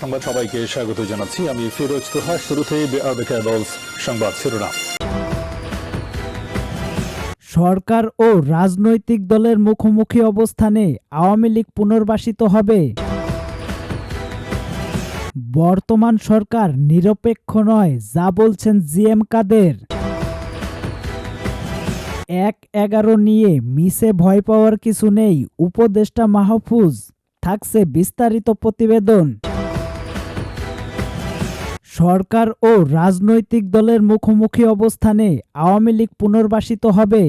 সংবাদ সবাইকে স্বাগত জানাচ্ছি। আমি ফিরোজ তোহা শুরুতেই সংবাদ শিরোনাম। সরকার ও রাজনৈতিক দলের মুখোমুখি অবস্থানে আওয়ামী লীগ পুনর্বাসিত হবে। বর্তমান সরকার নিরপেক্ষ নয়, যা বলছেন জিএম কাদের। এক এগারো নিয়ে মিসে ভয় পাওয়ার কিছু নেই, উপদেষ্টা মাহফুজ, থাকছে বিস্তারিত প্রতিবেদন। সরকার ও রাজনৈতিক দলের মুখোমুখি অবস্থানে আওয়ামী লীগ পুনর্বাসিত হবে,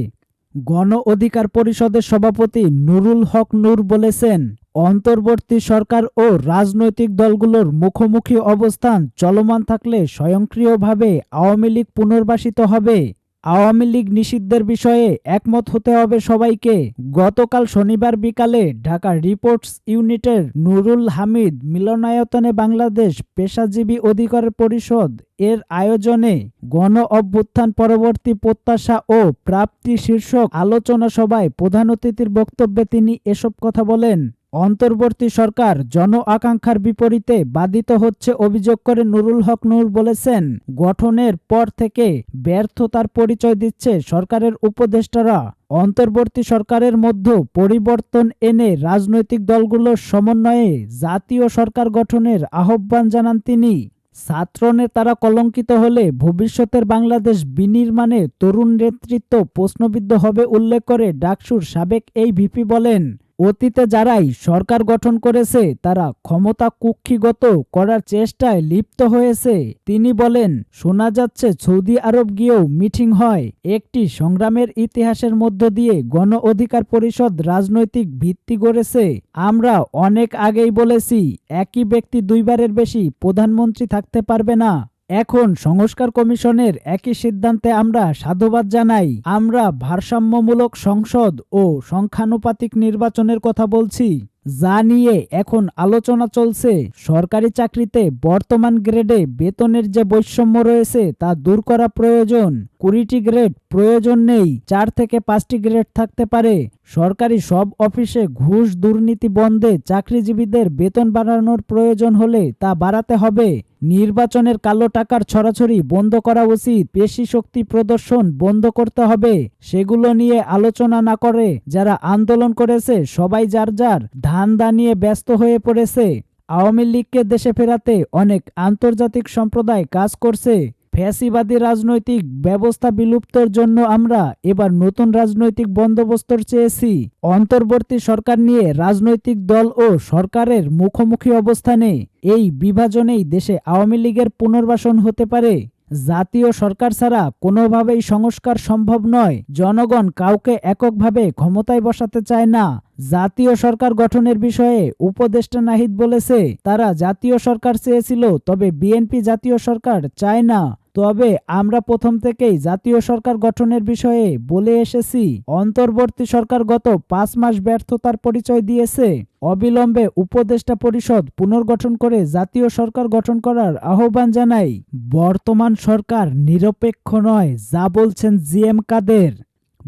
গণ অধিকার পরিষদের সভাপতি নুরুল হক নূর বলেছেন। অন্তর্বর্তী সরকার ও রাজনৈতিক দলগুলোর মুখোমুখি অবস্থান চলমান থাকলে স্বয়ংক্রিয়ভাবে আওয়ামী লীগ পুনর্বাসিত হবে। আওয়ামী লীগ নিষিদ্ধের বিষয়ে একমত হতে হবে সবাইকে। গতকাল শনিবার বিকালে ঢাকা রিপোর্টস ইউনিটের নুরুল হামিদ মিলনায়তনে বাংলাদেশ পেশাজীবী অধিকার পরিষদ এর আয়োজনে গণ অভ্যুত্থান পরবর্তী প্রত্যাশা ও প্রাপ্তি শীর্ষক আলোচনা সভায় প্রধান অতিথির বক্তব্যে তিনি এসব কথা বলেন। অন্তর্বর্তী সরকার জন আকাঙ্ক্ষার বিপরীতে বাধিত হচ্ছে অভিযোগ করে নুরুল হক নূর বলেছেন, গঠনের পর থেকে ব্যর্থতার পরিচয় দিচ্ছে সরকারের উপদেষ্টারা। অন্তর্বর্তী সরকারের মধ্যে পরিবর্তন এনে রাজনৈতিক দলগুলোর সমন্বয়ে জাতীয় সরকার গঠনের আহ্বান জানান তিনি। ছাত্রনেতারা কলঙ্কিত হলে ভবিষ্যতের বাংলাদেশ বিনির্মাণে তরুণ নেতৃত্ব প্রশ্নবিদ্ধ হবে উল্লেখ করে ডাকসুর সাবেক এই ভিপি বলেন অতীতে যারাই সরকার গঠন করেছে, তারা ক্ষমতা কুক্ষিগত করার চেষ্টায় লিপ্ত হয়েছে। তিনি বলেন, শোনা যাচ্ছে সৌদি আরব গিয়েও মিটিং হয়। একটি সংগ্রামের ইতিহাসের মধ্য দিয়ে গণ অধিকার পরিষদ রাজনৈতিক ভিত্তি গড়েছে। আমরা অনেক আগেই বলেছি, একই ব্যক্তি দুইবারের বেশি প্রধানমন্ত্রী থাকতে পারবে না। এখন সংস্কার কমিশনের একই সিদ্ধান্তে আমরা সাধুবাদ জানাই। আমরা ভারসাম্যমূলক সংসদ ও সংখ্যানুপাতিক নির্বাচনের কথা বলছি, যা নিয়ে এখন আলোচনা চলছে। সরকারি চাকরিতে বর্তমান গ্রেডে বেতনের যে বৈষম্য রয়েছে, তা দূর করা প্রয়োজন। কুড়িটি গ্রেড, প্রয়োজন নেই। চার থেকে পাঁচটি গ্রেড থাকতে পারে। সরকারি সব অফিসে ঘুষ দুর্নীতি বন্ধে চাকরিজীবীদের বেতন বাড়ানোর প্রয়োজন হলে তা বাড়াতে হবে। নির্বাচনের কালো টাকার ছড়াছড়ি বন্ধ করা উচিত। পেশি শক্তি প্রদর্শন বন্ধ করতে হবে। সেগুলো নিয়ে আলোচনা না করে যারা আন্দোলন করেছে, সবাই যার যার ধান্দা নিয়ে ব্যস্ত হয়ে পড়েছে। আওয়ামী লীগকে দেশে ফেরাতে অনেক আন্তর্জাতিক সম্প্রদায় কাজ করছে। ফ্যাসিবাদী রাজনৈতিক ব্যবস্থা বিলুপ্তর জন্য আমরা এবার নতুন রাজনৈতিক বন্দোবস্ত চেয়েছি। অন্তর্বর্তী সরকার নিয়ে রাজনৈতিক দল ও সরকারের মুখোমুখি অবস্থানে এই বিভাজনেই দেশে আওয়ামী লীগের পুনর্বাসন হতে পারে। জাতীয় সরকার ছাড়া কোনোভাবেই সংস্কার সম্ভব নয়। জনগণ কাউকে এককভাবে ক্ষমতায় বসাতে চায় না। জাতীয় সরকার গঠনের বিষয়ে উপদেষ্টা নাহিদ বলেছে, তারা জাতীয় সরকার চেয়েছিল, তবে বিএনপি জাতীয় সরকার চায় না। তবে আমরা প্রথম থেকেই জাতীয় সরকার গঠনের বিষয়ে বলে এসেছি। অন্তর্বর্তী সরকার গত পাঁচ মাস ব্যর্থতার পরিচয় দিয়েছে। অবিলম্বে উপদেষ্টা পরিষদ পুনর্গঠন করে জাতীয় সরকার গঠন করার আহ্বান জানাই। বর্তমান সরকার নিরপেক্ষ নয়, যা বলছেন জিএম কাদের।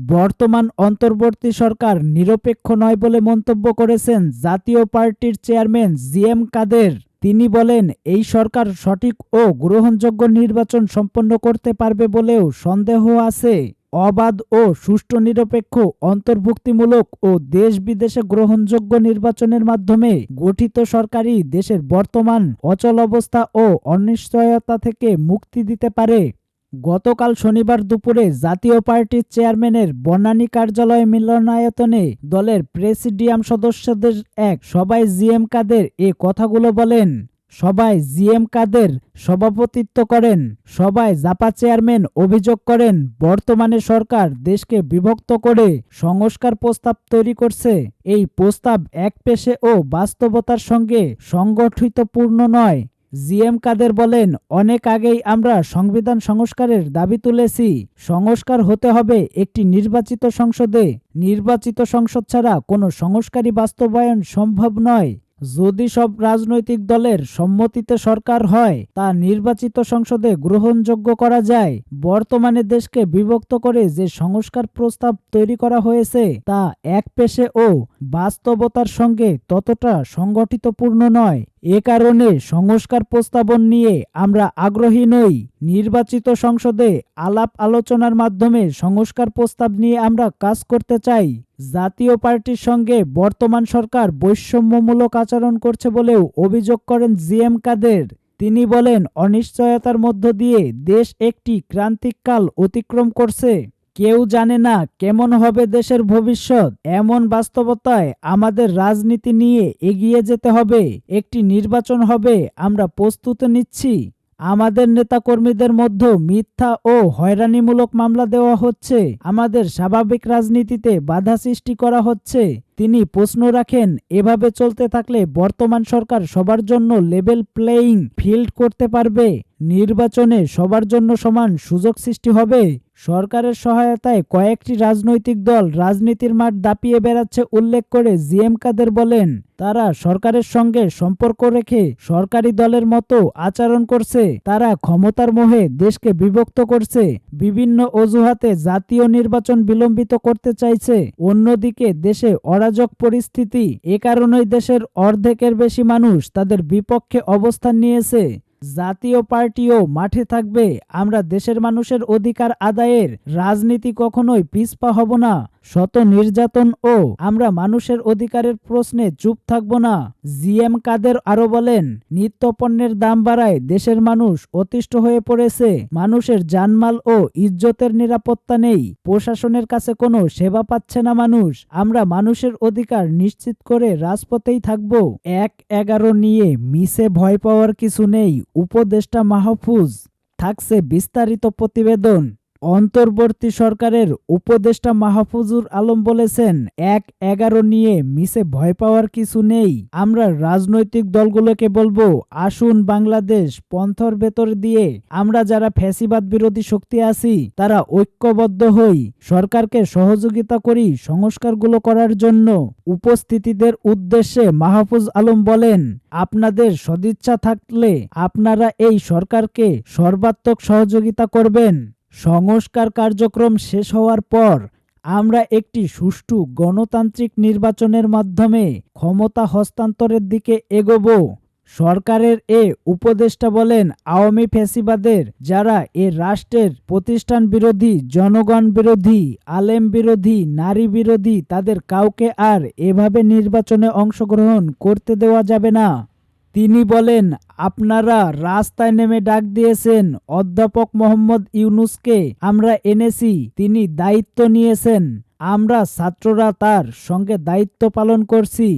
বর্তমান অন্তর্বর্তী সরকার নিরপেক্ষ নয় বলে মন্তব্য করেছেন জাতীয় পার্টির চেয়ারম্যান জিএম কাদের। তিনি বলেন, এই সরকার সঠিক ও গ্রহণযোগ্য নির্বাচন সম্পন্ন করতে পারবে বলেও সন্দেহ আছে। অবাধ ও সুষ্ঠু নিরপেক্ষ, অন্তর্ভুক্তিমূলক ও দেশ বিদেশে গ্রহণযোগ্য নির্বাচনের মাধ্যমে গঠিত সরকারই দেশের বর্তমান অচল অবস্থা ও অনিশ্চয়তা থেকে মুক্তি দিতে পারে। গতকাল শনিবার দুপুরে জাতীয় পার্টির চেয়ারম্যানের বনানী কার্যালয় মিলনায়তনে দলের প্রেসিডিয়াম সদস্যদের এক সবাই জিএম কাদের এ কথাগুলো বলেন। সবাই জিএম কাদের সভাপতিত্ব করেন সবাই জাপা চেয়ারম্যান অভিযোগ করেন, বর্তমানে সরকার দেশকে বিভক্ত করে সংস্কার প্রস্তাব তৈরি করছে। এই প্রস্তাব এক পেশে ও বাস্তবতার সঙ্গে সংগঠিতপূর্ণ নয়। জিএম কাদের বলেন, অনেক আগেই আমরা সংবিধান সংস্কারের দাবি তুলেছি। সংস্কার হতে হবে একটি নির্বাচিত সংসদে। নির্বাচিত সংসদ ছাড়া কোনো সংস্কারই বাস্তবায়ন সম্ভব নয়। যদি সব রাজনৈতিক দলের সম্মতিতে সরকার হয়, তা নির্বাচিত সংসদে গ্রহণযোগ্য করা যায়। বর্তমানে দেশকে বিভক্ত করে যে সংস্কার প্রস্তাব তৈরি করা হয়েছে, তা এক পেশে ও বাস্তবতার সঙ্গে ততটা সংগঠিতপূর্ণ নয়। এ কারণে সংস্কার প্রস্তাবন নিয়ে আমরা আগ্রহী নই। নির্বাচিত সংসদে আলাপ আলোচনার মাধ্যমে সংস্কার প্রস্তাব নিয়ে আমরা কাজ করতে চাই। জাতীয় পার্টির সঙ্গে বর্তমান সরকার বৈষম্যমূলক আচরণ করছে বলেও অভিযোগ করেন জিএম কাদের। তিনি বলেন, অনিশ্চয়তার মধ্য দিয়ে দেশ একটি ক্রান্তিকাল অতিক্রম করছে। কেউ জানে না কেমন হবে দেশের ভবিষ্যৎ। এমন বাস্তবতায় আমাদের রাজনীতি নিয়ে এগিয়ে যেতে হবে। একটি নির্বাচন হবে, আমরা প্রস্তুত নিচ্ছি। আমাদের নেতাকর্মীদের মধ্যে মিথ্যা ও হয়রানিমূলক মামলা দেওয়া হচ্ছে। আমাদের স্বাভাবিক রাজনীতিতে বাধা সৃষ্টি করা হচ্ছে। তিনি প্রশ্ন রাখেন, এভাবে চলতে থাকলে বর্তমান সরকার সবার জন্য লেভেল প্লেয়িং ফিল্ড করতে পারবে। নির্বাচনে সবার জন্য সমান সুযোগ সৃষ্টি হবে। সরকারের সহায়তায় কয়েকটি রাজনৈতিক দল রাজনীতির মাঠ দাপিয়ে বেড়াচ্ছে উল্লেখ করে জিএম কাদের বলেন, তারা সরকারের সঙ্গে সম্পর্ক রেখে সরকারি দলের মতো আচরণ করছে, তারা ক্ষমতার মোহে দেশকে বিভক্ত করছে, বিভিন্ন অজুহাতে জাতীয় নির্বাচন বিলম্বিত করতে চাইছে, অন্যদিকে দেশে অরাজক পরিস্থিতি এ কারণেই দেশের অর্ধেকের বেশি মানুষ তাদের বিপক্ষে অবস্থান নিয়েছে। জাতীয় পার্টিও মাঠে থাকবে। আমরা দেশের মানুষের অধিকার আদায়ের রাজনীতি কখনোই পিছপা হব না। শত নির্যাতন ও আমরা মানুষের অধিকারের প্রশ্নে চুপ থাকব না। জিএম কাদের আরও বলেন, নিত্যপণ্যের দাম বাড়ায় দেশের মানুষ অতিষ্ঠ হয়ে পড়েছে। মানুষের জানমাল ও ইজ্জতের নিরাপত্তা নেই। প্রশাসনের কাছে কোনো সেবা পাচ্ছে না মানুষ। আমরা মানুষের অধিকার নিশ্চিত করে রাজপথেই থাকব। এক এগারো নিয়ে মিসে ভয় পাওয়ার কিছু নেই। উপদেষ্টা মাহফুজ, থাকছে বিস্তারিত প্রতিবেদন। অন্তর্বর্তী সরকারের উপদেষ্টা মাহফুজুর আলম বলেছেন, এক এগারো নিয়ে মিসে ভয় পাওয়ার কিছু নেই। আমরা রাজনৈতিক দলগুলোকে বলব, আসুন বাংলাদেশ পন্থর ভেতর দিয়ে, আমরা যারা ফ্যাসিবাদ বিরোধী শক্তি আছি, তারা ঐক্যবদ্ধ হই, সরকারকে সহযোগিতা করি সংস্কারগুলো করার জন্য। উপস্থিতিদের উদ্দেশ্যে মাহফুজ আলম বলেন, আপনাদের সদিচ্ছা থাকলে আপনারা এই সরকারকে সর্বাত্মক সহযোগিতা করবেন। সংস্কার কার্যক্রম শেষ হওয়ার পর আমরা একটি সুষ্ঠু গণতান্ত্রিক নির্বাচনের মাধ্যমে ক্ষমতা হস্তান্তরের দিকে এগোব। সরকারের এ উপদেষ্টা বলেন, আওয়ামী ফ্যাসিবাদের যারা এ রাষ্ট্রের প্রতিষ্ঠান বিরোধী, জনগণ বিরোধী, আলেম বিরোধী, নারী বিরোধী, তাদের কাউকে আর এভাবে নির্বাচনে অংশগ্রহণ করতে দেওয়া যাবে না। তিনি বলেন, আপনারা রাস্তায় নেমে ডাক দিয়েছেন, অধ্যাপক মোহাম্মদ ইউনুসকে আমরা এনেছি, তিনি দায়িত্ব নিয়েছেন, আমরা ছাত্ররা তার সঙ্গে দায়িত্ব পালন করছি,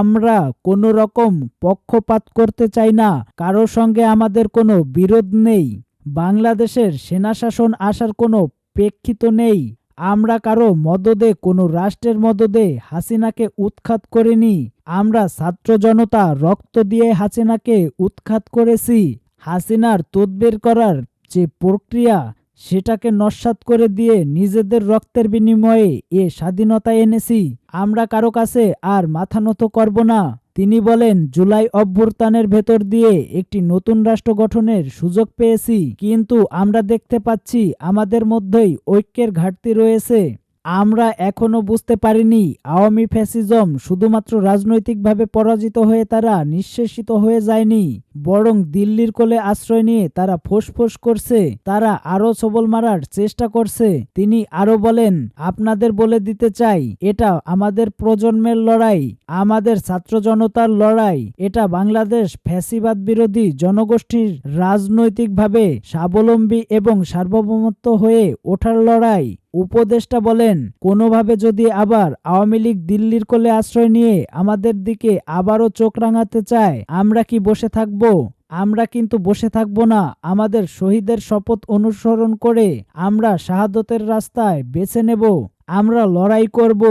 আমরা কোনো রকম পক্ষপাত করতে চাই না, কারও সঙ্গে আমাদের কোনো বিরোধ নেই, বাংলাদেশের সেনাশাসন আসার কোনো প্রেক্ষিত নেই। আমরা কারও মদদে, কোনো রাষ্ট্রের মদদে হাসিনাকে উৎখাত করিনি। আমরা ছাত্র জনতা রক্ত দিয়ে হাসিনাকে উৎখাত করেছি। হাসিনার তদবির করার যে প্রক্রিয়া, সেটাকে নস্বাত করে দিয়ে নিজেদের রক্তের বিনিময়ে এ স্বাধীনতা এনেছি। আমরা কারও কাছে আর মাথা নত করব না। তিনি বলেন, জুলাই অভ্যুত্থানের ভেতর দিয়ে একটি নতুন রাষ্ট্র গঠনের সুযোগ পেয়েছি। কিন্তু আমরা দেখতে পাচ্ছি আমাদের মধ্যেই ঐক্যের ঘাটতি রয়েছে। আমরা এখনও বুঝতে পারিনি, আওয়ামী ফ্যাসিজম শুধুমাত্র রাজনৈতিকভাবে পরাজিত হয়ে তারা নিঃশেষিত হয়ে যায়নি, বরং দিল্লির কোলে আশ্রয় নিয়ে তারা ফোসফোস করছে, তারা আরও সবল মারার চেষ্টা করছে। তিনি আরও বলেন, আপনাদের বলে দিতে চাই, এটা আমাদের প্রজন্মের লড়াই, আমাদের ছাত্র জনতার লড়াই, এটা বাংলাদেশ ফ্যাসিবাদ বিরোধী জনগোষ্ঠীর রাজনৈতিকভাবে স্বাবলম্বী এবং সার্বভৌমত্ব হয়ে ওঠার লড়াই। উপদেষ্টা বলেন, কোনোভাবে যদি আবার আওয়ামী লীগ দিল্লির কোলে আশ্রয় নিয়ে আমাদের দিকে আবারও চোখ রাঙাতে চায়, আমরা কি বসে থাকব? আমরা কিন্তু বসে থাকব না, আমাদের শহীদের শপথ অনুসরণ করে আমরা শাহাদতের রাস্তায় বেছে নেব, আমরা লড়াই করব।